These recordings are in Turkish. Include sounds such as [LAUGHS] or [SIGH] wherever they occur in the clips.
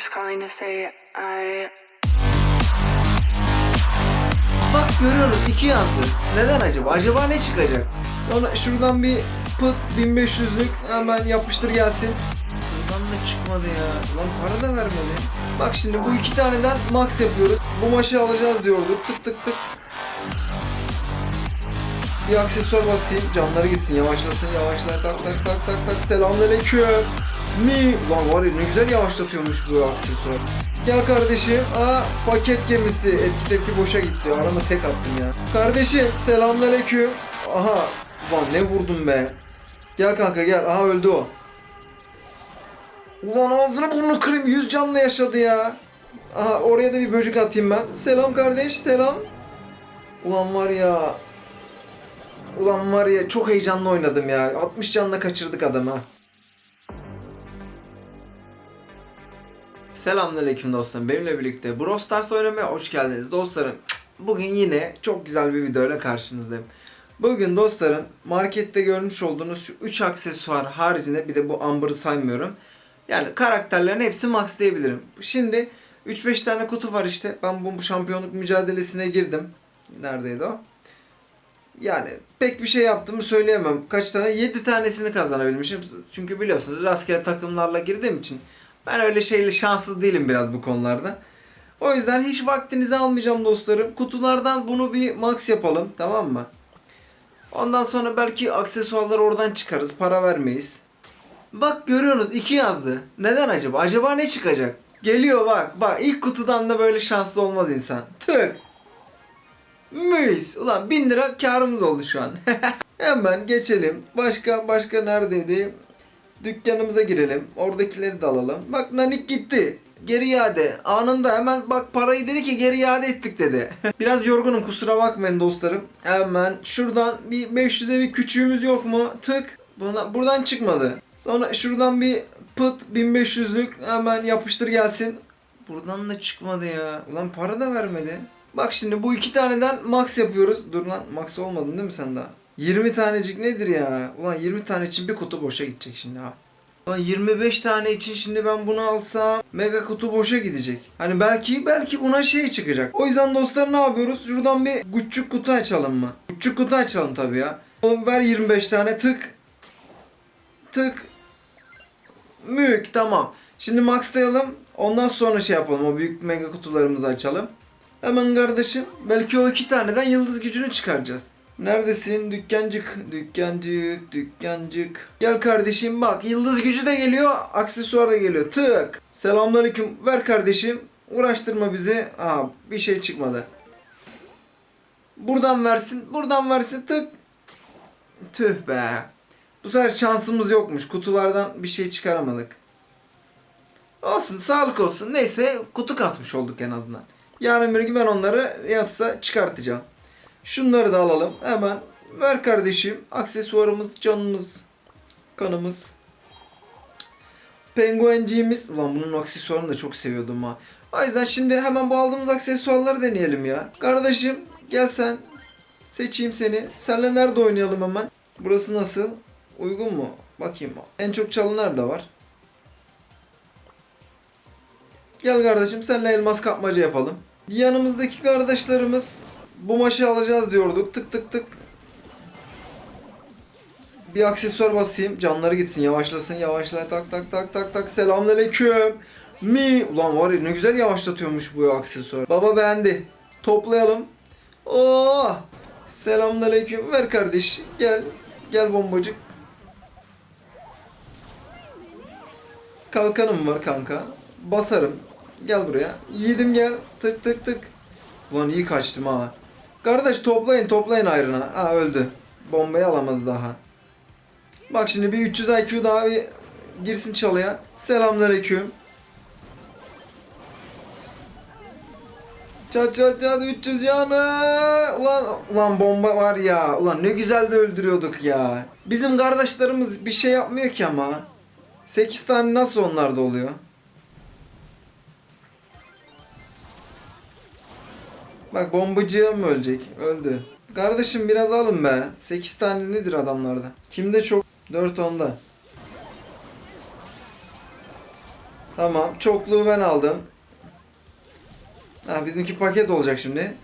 just calling to say I Bak görüyoruz iki yazdı. Neden acaba? Acaba ne çıkacak? Sonra şuradan bir pıt 1500'lük hemen yapıştır gelsin. Buradan da çıkmadı ya. Lan para da vermedi. Bak şimdi bu iki taneden max yapıyoruz. Bu maçı alacağız diyorduk. Tık tık tık. Bir aksesuar basayım. Canları gitsin. Yavaşlasın. Yavaşlar. Tak tak tak tak tak. Selamünaleyküm. Mi? Ulan var ya ne güzel yavaşlatıyormuş bu aksesuar. Gel kardeşim. Aa paket gemisi. Etki tepki boşa gitti. Arama tek attım ya. Kardeşim selamünaleyküm. Aha. Ulan ne vurdum be. Gel kanka gel. Aha öldü o. Ulan ağzını burnunu kırayım. Yüz canlı yaşadı ya. Aha oraya da bir böcek atayım ben. Selam kardeş selam. Ulan var ya. Ulan var ya çok heyecanlı oynadım ya. 60 canla kaçırdık adamı. Selamünaleyküm dostlarım. Benimle birlikte Brawl Stars oynamaya hoş geldiniz dostlarım. Bugün yine çok güzel bir videoyla karşınızdayım. Bugün dostlarım markette görmüş olduğunuz şu 3 aksesuar haricinde bir de bu Amber'ı saymıyorum. Yani karakterlerin hepsi max diyebilirim. Şimdi 3-5 tane kutu var işte. Ben bu, şampiyonluk mücadelesine girdim. Neredeydi o? Yani pek bir şey yaptığımı söyleyemem. Kaç tane? 7 tanesini kazanabilmişim. Çünkü biliyorsunuz rastgele takımlarla girdiğim için ben öyle şeyle şanslı değilim biraz bu konularda. O yüzden hiç vaktinizi almayacağım dostlarım. Kutulardan bunu bir max yapalım tamam mı? Ondan sonra belki aksesuarlar oradan çıkarız. Para vermeyiz. Bak görüyorsunuz iki yazdı. Neden acaba? Acaba ne çıkacak? Geliyor bak. Bak ilk kutudan da böyle şanslı olmaz insan. Tık. Mis. Ulan bin lira karımız oldu şu an. [LAUGHS] Hemen geçelim. Başka başka neredeydi? Dükkanımıza girelim. Oradakileri de alalım. Bak Nanik gitti. Geri iade. Anında hemen bak parayı dedi ki geri iade ettik dedi. [LAUGHS] Biraz yorgunum kusura bakmayın dostlarım. Hemen şuradan bir 500'e bir küçüğümüz yok mu? Tık. Buna, buradan çıkmadı. Sonra şuradan bir pıt 1500'lük hemen yapıştır gelsin. Buradan da çıkmadı ya. Ulan para da vermedi. Bak şimdi bu iki taneden max yapıyoruz. Dur lan max olmadın değil mi sen daha? 20 tanecik nedir ya? Ulan 20 tane için bir kutu boşa gidecek şimdi ha. Ulan 25 tane için şimdi ben bunu alsam mega kutu boşa gidecek. Hani belki belki buna şey çıkacak. O yüzden dostlar ne yapıyoruz? Şuradan bir küçük kutu açalım mı? Küçük kutu açalım tabii ya. Oğlum ver 25 tane tık. Tık. Mük tamam. Şimdi maxlayalım. Ondan sonra şey yapalım. O büyük mega kutularımızı açalım. Hemen kardeşim. Belki o iki taneden yıldız gücünü çıkaracağız. Neredesin dükkancık? Dükkancık, dükkancık. Gel kardeşim bak yıldız gücü de geliyor, aksesuar da geliyor. Tık. Selamünaleyküm. Ver kardeşim. Uğraştırma bizi. Aa bir şey çıkmadı. Buradan versin, buradan versin. Tık. Tüh be. Bu sefer şansımız yokmuş. Kutulardan bir şey çıkaramadık. Olsun, sağlık olsun. Neyse kutu kasmış olduk en azından. Yarın bir gün ben onları yazsa çıkartacağım. Şunları da alalım. Hemen ver kardeşim. Aksesuarımız, canımız, kanımız. Penguenciğimiz. Ulan bunun aksesuarını da çok seviyordum ha. O yüzden şimdi hemen bu aldığımız aksesuarları deneyelim ya. Kardeşim gel sen. Seçeyim seni. Senle nerede oynayalım hemen? Burası nasıl? Uygun mu? Bakayım. En çok çalı nerede var? Gel kardeşim senle elmas kapmaca yapalım. Yanımızdaki kardeşlerimiz bu maçı alacağız diyorduk. Tık tık tık. Bir aksesuar basayım. Canları gitsin. Yavaşlasın. Yavaşla. Tak tak tak tak tak. Selamünaleyküm. Mi. Ulan var ya ne güzel yavaşlatıyormuş bu aksesuar. Baba beğendi. Toplayalım. Oo. Selamünaleyküm. Ver kardeş. Gel. Gel bombacık. Kalkanım var kanka. Basarım. Gel buraya. Yiğidim gel. Tık tık tık. Ulan iyi kaçtım ha. Kardeş toplayın toplayın ayrına. Ha öldü. Bombayı alamadı daha. Bak şimdi bir 300 IQ daha bir girsin çalıya. Selamünaleyküm. Çat çat çat 300 yanı. Ulan, ulan bomba var ya. Ulan ne güzel de öldürüyorduk ya. Bizim kardeşlerimiz bir şey yapmıyor ki ama. 8 tane nasıl onlarda oluyor? Bak bombacıya mı ölecek? Öldü. Kardeşim biraz alın be. 8 tane nedir adamlarda? Kimde çok? 4 onda. Tamam. Çokluğu ben aldım. Ha, bizimki paket olacak şimdi.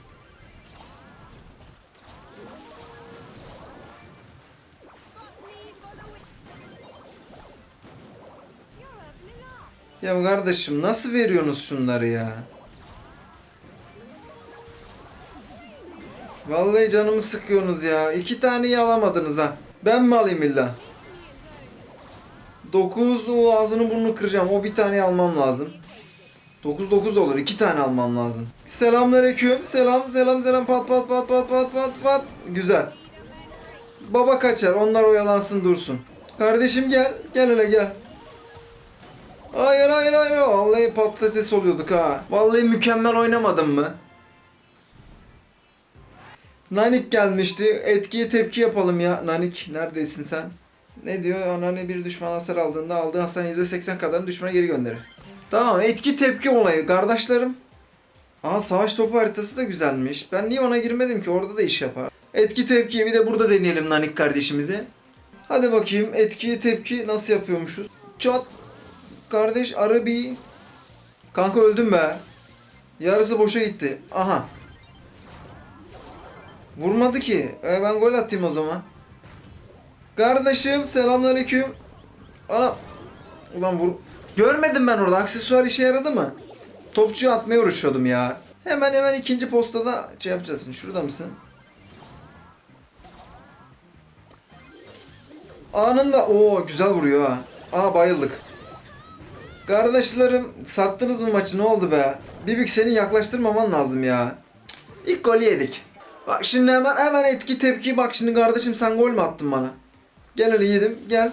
Ya kardeşim nasıl veriyorsunuz şunları ya? Vallahi canımı sıkıyorsunuz ya. İki taneyi alamadınız ha. Ben mi alayım illa? 9 o ağzını burnunu kıracağım. O bir tane almam lazım. 9 9 olur. iki tane almam lazım. Selamünaleyküm. Selam selam selam pat pat pat pat pat pat pat. Güzel. Baba kaçar. Onlar oyalansın dursun. Kardeşim gel. Gel hele gel. Hayır hayır hayır. Vallahi patates oluyorduk ha. Vallahi mükemmel oynamadım mı? Nanik gelmişti. Etkiye tepki yapalım ya. Nanik neredesin sen? Ne diyor? Anneanne bir düşman hasar aldığında aldığı hasarın %80 kadarını düşmana geri gönderir. Tamam etki tepki olayı kardeşlerim. Aa savaş topu haritası da güzelmiş. Ben niye ona girmedim ki? Orada da iş yapar. Etki tepkiyi bir de burada deneyelim Nanik kardeşimizi. Hadi bakayım etki tepki nasıl yapıyormuşuz? Çat. Kardeş arı bir. Kanka öldüm be. Yarısı boşa gitti. Aha. Vurmadı ki. E, ben gol atayım o zaman. Kardeşim selamünaleyküm. Ana. Ulan vur. Görmedim ben orada. Aksesuar işe yaradı mı? Topçu atmaya uğraşıyordum ya. Hemen hemen ikinci postada şey. Şimdi Şurada mısın? Anında o güzel vuruyor ha. Aa bayıldık. Kardeşlerim sattınız mı maçı ne oldu be? Bibik seni yaklaştırmaman lazım ya. İlk golü yedik. Bak şimdi hemen hemen etki tepki bak şimdi kardeşim sen gol mü attın bana? Gel hele yedim gel.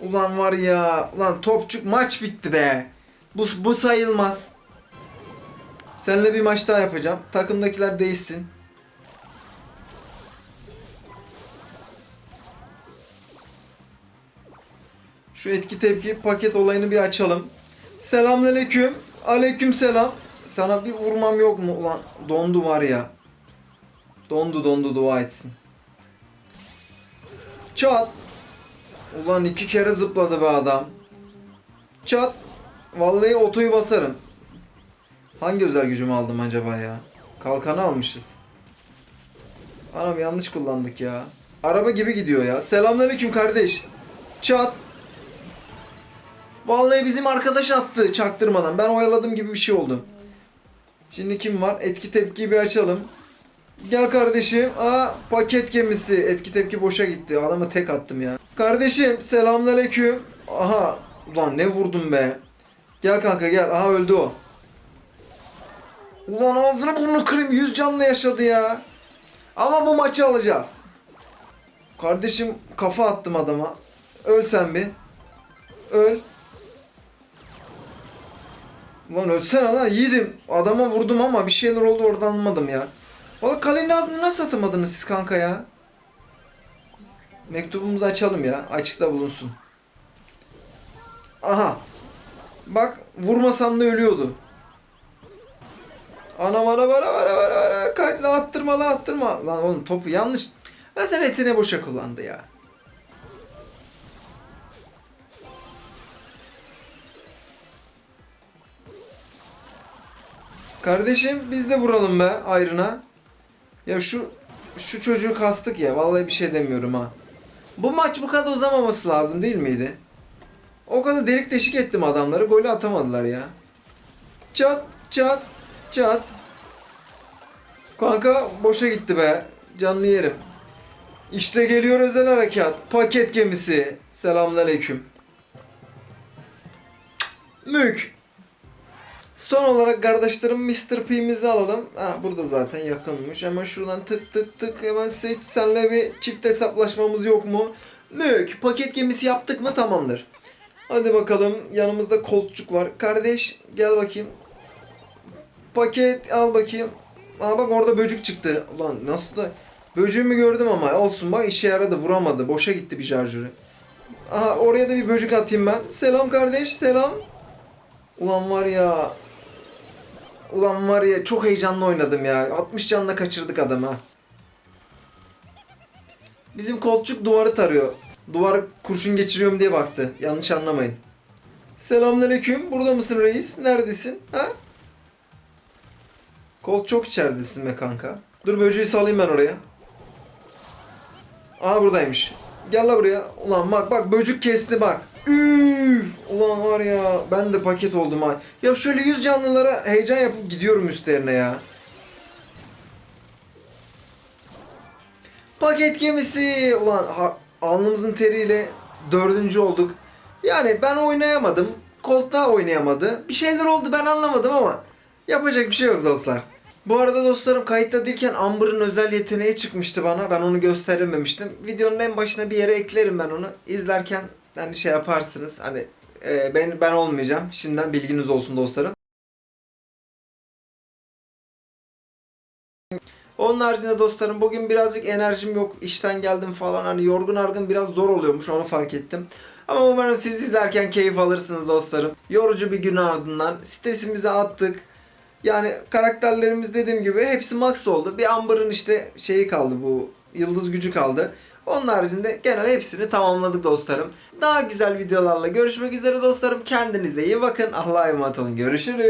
Ulan var ya ulan topçuk maç bitti be. Bu, bu sayılmaz. Seninle bir maç daha yapacağım. Takımdakiler değişsin. Şu etki tepki paket olayını bir açalım. Selamünaleyküm. Aleyküm selam. Sana bir vurmam yok mu ulan? Dondu var ya. Dondu dondu dua etsin. Çat. Ulan iki kere zıpladı be adam. Çat. Vallahi otoyu basarım. Hangi özel gücümü aldım acaba ya? Kalkanı almışız. Anam yanlış kullandık ya. Araba gibi gidiyor ya. Selamünaleyküm kardeş. Çat. Vallahi bizim arkadaş attı çaktırmadan. Ben oyaladım gibi bir şey oldu. Şimdi kim var? Etki tepkiyi bir açalım. Gel kardeşim. Aa paket gemisi. Etki tepki boşa gitti. Adama tek attım ya. Kardeşim selamünaleyküm. Aha. Ulan ne vurdum be. Gel kanka gel. Aha öldü o. Ulan ağzını burnunu kırayım. Yüz canlı yaşadı ya. Ama bu maçı alacağız. Kardeşim kafa attım adama. Öl sen bir. Öl. Lan ölsene lan yiğidim. Adama vurdum ama bir şeyler oldu oradan anlamadım ya. Valla kalenin ağzını nasıl atamadınız siz kanka ya? Mektubumuzu açalım ya. Açıkta bulunsun. Aha. Bak vurmasam da ölüyordu. Ana bana bana bana bana bana kaç lan attırma lan attırma. Lan oğlum topu yanlış. Mesela etine boşa kullandı ya. Kardeşim biz de vuralım be ayrına. Ya şu şu çocuğu kastık ya. Vallahi bir şey demiyorum ha. Bu maç bu kadar uzamaması lazım değil miydi? O kadar delik deşik ettim adamları. Golü atamadılar ya. Çat çat çat. Kanka boşa gitti be. Canlı yerim. İşte geliyor özel harekat. Paket gemisi. Selamünaleyküm. Mük. Son olarak kardeşlerim Mr. P'mizi alalım. Ha burada zaten yakınmış. Hemen şuradan tık tık tık hemen seç. Senle bir çift hesaplaşmamız yok mu? Mük. Paket gemisi yaptık mı tamamdır. Hadi bakalım. Yanımızda koltukçuk var. Kardeş gel bakayım. Paket al bakayım. Aa bak orada böcük çıktı. Ulan nasıl da... Böcüğümü gördüm ama olsun bak işe yaradı vuramadı. Boşa gitti bir şarjörü. Aha oraya da bir böcük atayım ben. Selam kardeş selam. Ulan var ya. Ulan var ya çok heyecanlı oynadım ya. 60 canla kaçırdık adamı. Bizim kolçuk duvarı tarıyor. Duvar kurşun geçiriyorum diye baktı. Yanlış anlamayın. Selamünaleyküm. Burada mısın reis? Neredesin? Ha? Kol çok içeridesin be kanka. Dur böceği salayım ben oraya. Aa buradaymış. Gel la buraya. Ulan bak bak böcük kesti bak. Üf! Ulan var ya ben de paket oldum ha. Ya şöyle yüz canlılara heyecan yapıp gidiyorum üstlerine ya. Paket gemisi. Ulan ha, alnımızın teriyle dördüncü olduk. Yani ben oynayamadım. Colt da oynayamadı. Bir şeyler oldu ben anlamadım ama yapacak bir şey yok dostlar. Bu arada dostlarım kayıtta değilken Amber'ın özel yeteneği çıkmıştı bana. Ben onu gösterememiştim. Videonun en başına bir yere eklerim ben onu. İzlerken hani şey yaparsınız. Hani e, ben ben olmayacağım. Şimdiden bilginiz olsun dostlarım. Onun haricinde dostlarım bugün birazcık enerjim yok. İşten geldim falan hani yorgun argın biraz zor oluyormuş onu fark ettim. Ama umarım siz izlerken keyif alırsınız dostlarım. Yorucu bir gün ardından stresimizi attık. Yani karakterlerimiz dediğim gibi hepsi max oldu. Bir Amber'ın işte şeyi kaldı bu yıldız gücü kaldı. Onun haricinde genel hepsini tamamladık dostlarım. Daha güzel videolarla görüşmek üzere dostlarım. Kendinize iyi bakın. Allah'a emanet olun. Görüşürüz.